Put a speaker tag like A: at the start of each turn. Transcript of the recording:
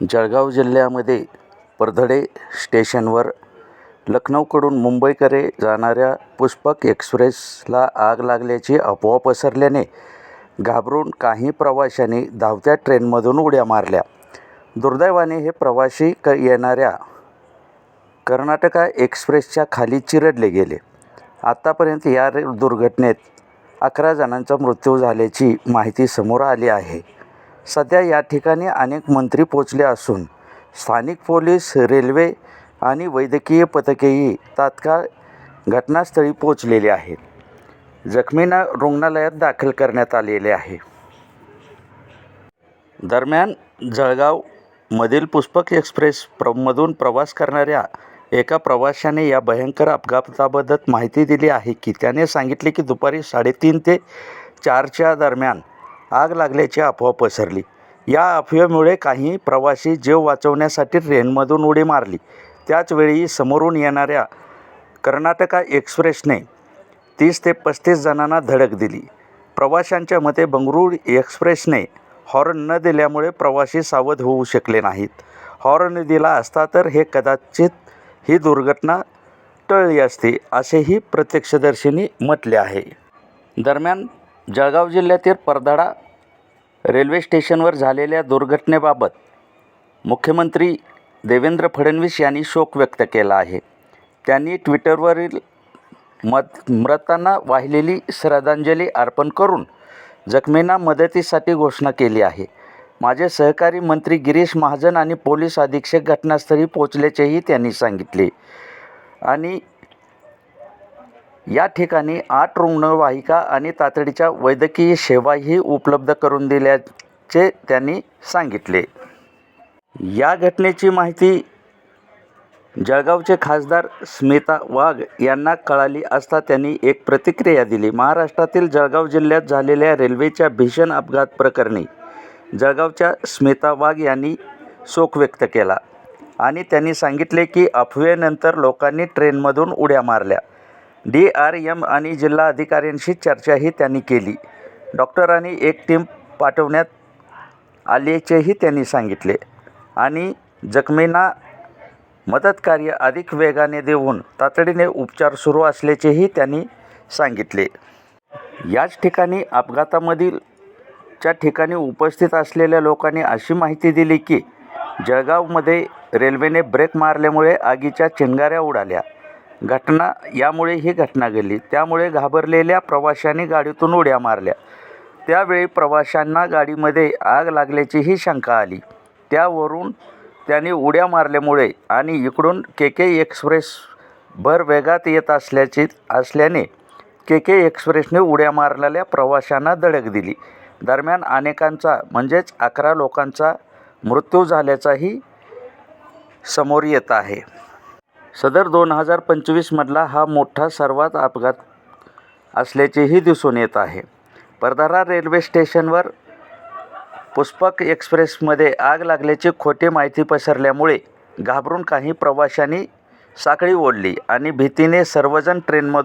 A: जळगाव जिल्ह्यामध्ये परधडे स्टेशनवर लखनौकडून मुंबईकडे जाणाऱ्या पुष्पक एक्सप्रेसला आग लागल्याची अफवा पसरल्याने घाबरून काही प्रवाशांनी धावत्या ट्रेनमधून उड्या मारल्या. दुर्दैवाने हे प्रवाशी क येणाऱ्या कर्नाटका एक्सप्रेसच्या खाली चिरडले गेले. आत्तापर्यंत या दुर्घटनेत अकरा जणांचा मृत्यू झाल्याची माहिती समोर आली आहे. सध्या या ठिकाणी अनेक मंत्री पोचले असून स्थानिक पोलीस रेल्वे आणि वैद्यकीय पथकेही तात्काळ घटनास्थळी पोचलेले आहेत. जखमींना रुग्णालयात दाखल करण्यात आलेले आहे. दरम्यान जळगावमधील पुष्पक एक्सप्रेस मधून प्रवास करणाऱ्या एका प्रवाशाने या भयंकर अपघाताबद्दल माहिती दिली आहे की त्याने सांगितले की दुपारी साडेतीन ते चारच्या दरम्यान आग लागल्याची अफवा पसरली. या अफवेमुळे काही प्रवासी जीव वाचवण्यासाठी ट्रेनमधून उडी मारली. त्याचवेळी समोरून येणाऱ्या कर्नाटका एक्सप्रेसने तीस ते पस्तीस जणांना धडक दिली. प्रवाशांच्या मते बंगळूर एक्सप्रेसने हॉर्न न दिल्यामुळे प्रवासी सावध होऊ शकले नाहीत. हॉर्न दिला असता तर हे कदाचित ही दुर्घटना टळली असती असेही प्रत्यक्षदर्शींनी म्हटले आहे. दरम्यान जळगाव जिल्ह्यातील परधडा रेल्वे स्टेशनवर झालेल्या दुर्घटनेबाबत मुख्यमंत्री देवेंद्र फडणवीस यांनी शोक व्यक्त केला आहे. त्यांनी ट्विटरवरील मत मृतांना वाहिलेली श्रद्धांजली अर्पण करून जखमींना मदतीसाठी घोषणा केली आहे. माझे सहकारी मंत्री गिरीश महाजन आणि पोलीस अधीक्षक घटनास्थळी पोचल्याचेही त्यांनी सांगितले. आणि या ठिकाणी आठ रुग्णवाहिका आणि तातडीच्या वैद्यकीय सेवाही उपलब्ध करून दिल्याचे त्यांनी सांगितले. या घटनेची माहिती जळगावचे खासदार स्मिता वाघ यांना कळाली असता त्यांनी एक प्रतिक्रिया दिली. महाराष्ट्रातील जळगाव जिल्ह्यात झालेल्या रेल्वेच्या भीषण अपघात प्रकरणी जळगावच्या स्मिता वाघ यांनी शोक व्यक्त केला आणि त्यांनी सांगितले की अफवेनंतर लोकांनी ट्रेनमधून उड्या मारल्या. डी आर एम आणि जिल्हा अधिकाऱ्यांशी चर्चाही त्यांनी केली. डॉक्टरांनी एक टीम पाठवण्यात आल्याचेही त्यांनी सांगितले आणि जखमींना मदतकार्य अधिक वेगाने देऊन तातडीने उपचार सुरू असल्याचेही त्यांनी सांगितले. याच ठिकाणी अपघातामधील च्या ठिकाणी उपस्थित असलेल्या लोकांनी अशी माहिती दिली की जळगावमध्ये रेल्वेने ब्रेक मारल्यामुळे आगीच्या चिंगाऱ्या उडाल्या. घटना यामुळे ही घटना घडली. त्यामुळे घाबरलेल्या प्रवाशांनी गाडीतून उड्या मारल्या. त्यावेळी प्रवाशांना गाडीमध्ये आग लागल्याचीही शंका आली. त्यावरून त्यांनी उड्या मारल्यामुळे आणि इकडून के के एक्सप्रेस भर वेगात येत असल्याची असल्याने के के एक्सप्रेसने उड्या मारलेल्या प्रवाशांना धडक दिली. दरम्यान अनेकांचा म्हणजेच अकरा लोकांचा मृत्यू झाल्याचाही समोर येत आहे. सदर दोन हजार पंचवीसमधला हा मोठा सर्वात अपघात असल्याचेही दिसून येत आहे. परधारा रेल्वे स्टेशनवर पुष्पक एक्सप्रेसमध्ये आग लागल्याची खोटी माहिती पसरल्यामुळे घाबरून काही प्रवाशांनी साखळी ओढली आणि भीतीने सर्वजण ट्रेनमधून